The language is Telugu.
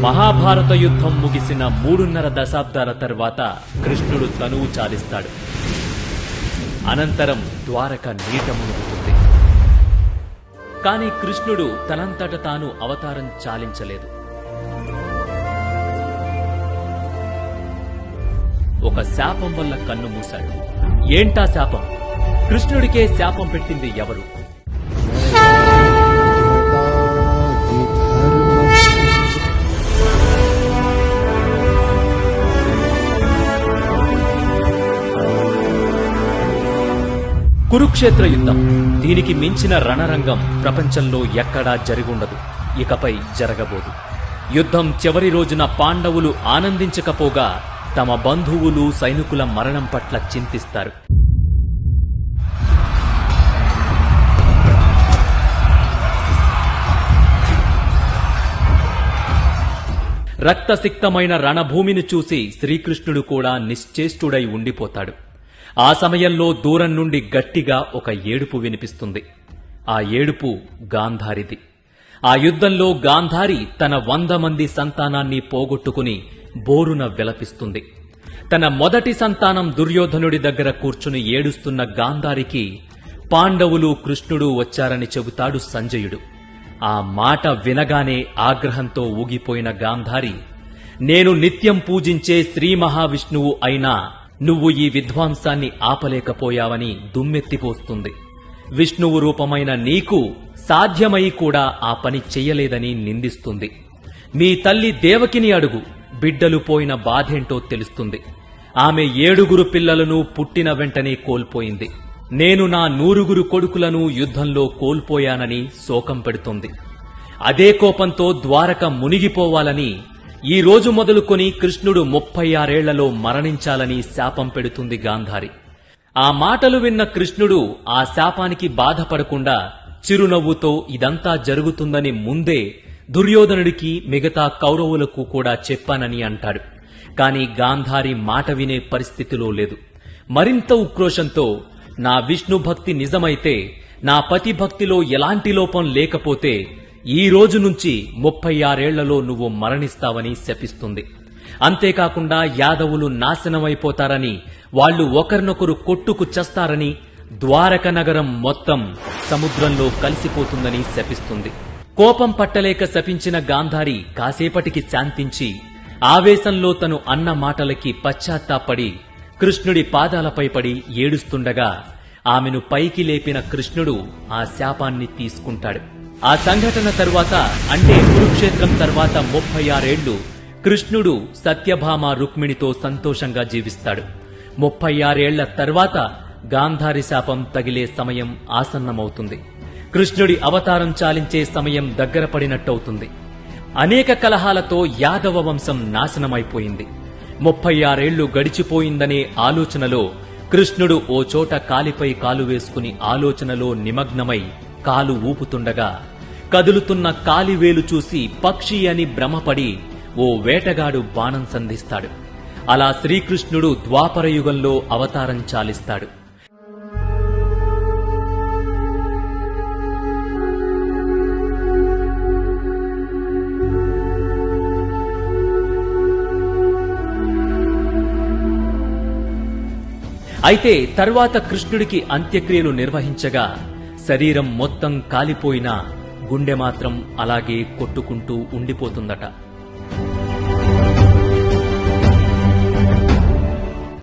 మహాభారత యుద్ధం ముగిసిన మూడున్నర దశాబ్దాల తర్వాత కృష్ణుడు తనువు చాలిస్తాడు. అనంతరం ద్వారక నీట మునుగుతుంది. కాని కృష్ణుడు తనంతట తాను అవతారం చాలించలేదు. ఒక శాపం వల్ల కన్ను మూశాడు. ఏంటా శాపం? కృష్ణుడికే శాపం పెట్టింది ఎవరు? కురుక్షేత్ర యుద్ధం. దీనికి మించిన రణరంగం ప్రపంచంలో ఎక్కడా జరిగుండదు. ఇకపై జరగబోదు. యుద్ధం చివరి రోజున పాండవులు ఆనందించకపోగా తమ బంధువులు సైనికుల మరణం పట్ల చింతిస్తారు. రక్తసిక్తమైన రణభూమిని చూసి శ్రీకృష్ణుడు కూడా నిశ్చేష్టుడై ఉండిపోతాడు. ఆ సమయంలో దూరం నుండి గట్టిగా ఒక ఏడుపు వినిపిస్తుంది. ఆ ఏడుపు గాంధారిది. ఆ యుద్ధంలో గాంధారి తన వంద మంది సంతానాన్ని పోగొట్టుకుని బోరున విలపిస్తుంది. తన మొదటి సంతానం దుర్యోధనుడి దగ్గర కూర్చుని ఏడుస్తున్న గాంధారికి పాండవులు కృష్ణుడు వచ్చారని చెబుతాడు సంజయుడు. ఆ మాట వినగానే ఆగ్రహంతో ఊగిపోయిన గాంధారి నేను నిత్యం పూజించే శ్రీ మహావిష్ణువు అయినా నువ్వు ఈ విధ్వంసాన్ని ఆపలేకపోయావని దుమ్మెత్తిపోస్తుంది. విష్ణువు రూపమైన నీకు సాధ్యమై కూడా ఆ పని చెయ్యలేదని నిందిస్తుంది. మీ తల్లి దేవకిని అడుగు బిడ్డలు పోయిన బాధేంటో తెలుస్తుంది. ఆమె ఏడుగురు పిల్లలను పుట్టిన వెంటనే కోల్పోయింది. నేను నా నూరుగురు కొడుకులను యుద్ధంలో కోల్పోయానని శోకం పెడుతుంది. అదే కోపంతో ద్వారక మునిగిపోవాలని ఈ రోజు మొదలుకొని కృష్ణుడు ముప్పై ఆరేళ్ళలో మరణించాలని శాపం పెడుతుంది గాంధారి. ఆ మాటలు విన్న కృష్ణుడు ఆ శాపానికి బాధపడకుండా చిరునవ్వుతో ఇదంతా జరుగుతుందని ముందే దుర్యోధనుడికి మిగతా కౌరవులకు కూడా చెప్పానని అంటాడు. కాని గాంధారి మాట వినే పరిస్థితిలో లేదు. మరింత ఉక్రోషంతో నా విష్ణు భక్తి నిజమైతే నా పతి భక్తిలో ఎలాంటి లోపం లేకపోతే ఈ రోజు నుంచి ముప్పై ఆరేళ్ళలో నువ్వు మరణిస్తావని శపిస్తుంది. అంతేకాకుండా యాదవులు నాశనమైపోతారని వాళ్ళు ఒకరినొకరు కొట్టుకు చస్తారని ద్వారక నగరం మొత్తం సముద్రంలో కలిసిపోతుందని శపిస్తుంది. కోపం పట్టలేక శపించిన గాంధారి కాసేపటికి శాంతించి ఆవేశంలో తను అన్న మాటలకి పశ్చాత్తాపడి కృష్ణుడి పాదాలపై పడి ఏడుస్తుండగా ఆమెను పైకి లేపిన కృష్ణుడు ఆ శాపాన్ని తీసుకుంటాడు. ఆ సంఘటన తరువాత అంటే కురుక్షేత్రం తర్వాత ముప్పై ఆరేళ్ళు కృష్ణుడు సత్యభామ రుక్మిణితో సంతోషంగా జీవిస్తాడు. ముప్పై ఆరేళ్ళ తర్వాత గాంధారి శాపం తగిలే సమయం ఆసన్నమవుతుంది. కృష్ణుడి అవతారం చాలించే సమయం దగ్గర పడినట్టవుతుంది అనేక కలహాలతో యాదవ వంశం నాశనమైపోయింది. ముప్పై ఆరేళ్ళు గడిచిపోయిందనే ఆలోచనలో కృష్ణుడు ఓ చోట కాలిపై కాలు వేసుకుని ఆలోచనలో నిమగ్నమై కాలు ఊపుతుండగా కదులుతున్న కాలివేలు చూసి పక్షి అని భ్రమపడి ఓ వేటగాడు బాణం సంధిస్తాడు. అలా శ్రీకృష్ణుడు ద్వాపరయుగంలో అవతారం చాలిస్తాడు. అయితే తర్వాత కృష్ణుడికి అంత్యక్రియలు నిర్వహించగా శరీరం మొత్తం కాలిపోయినా గుండె మాత్రం అలాగే కొట్టుకుంటూ ఉండిపోతుందట.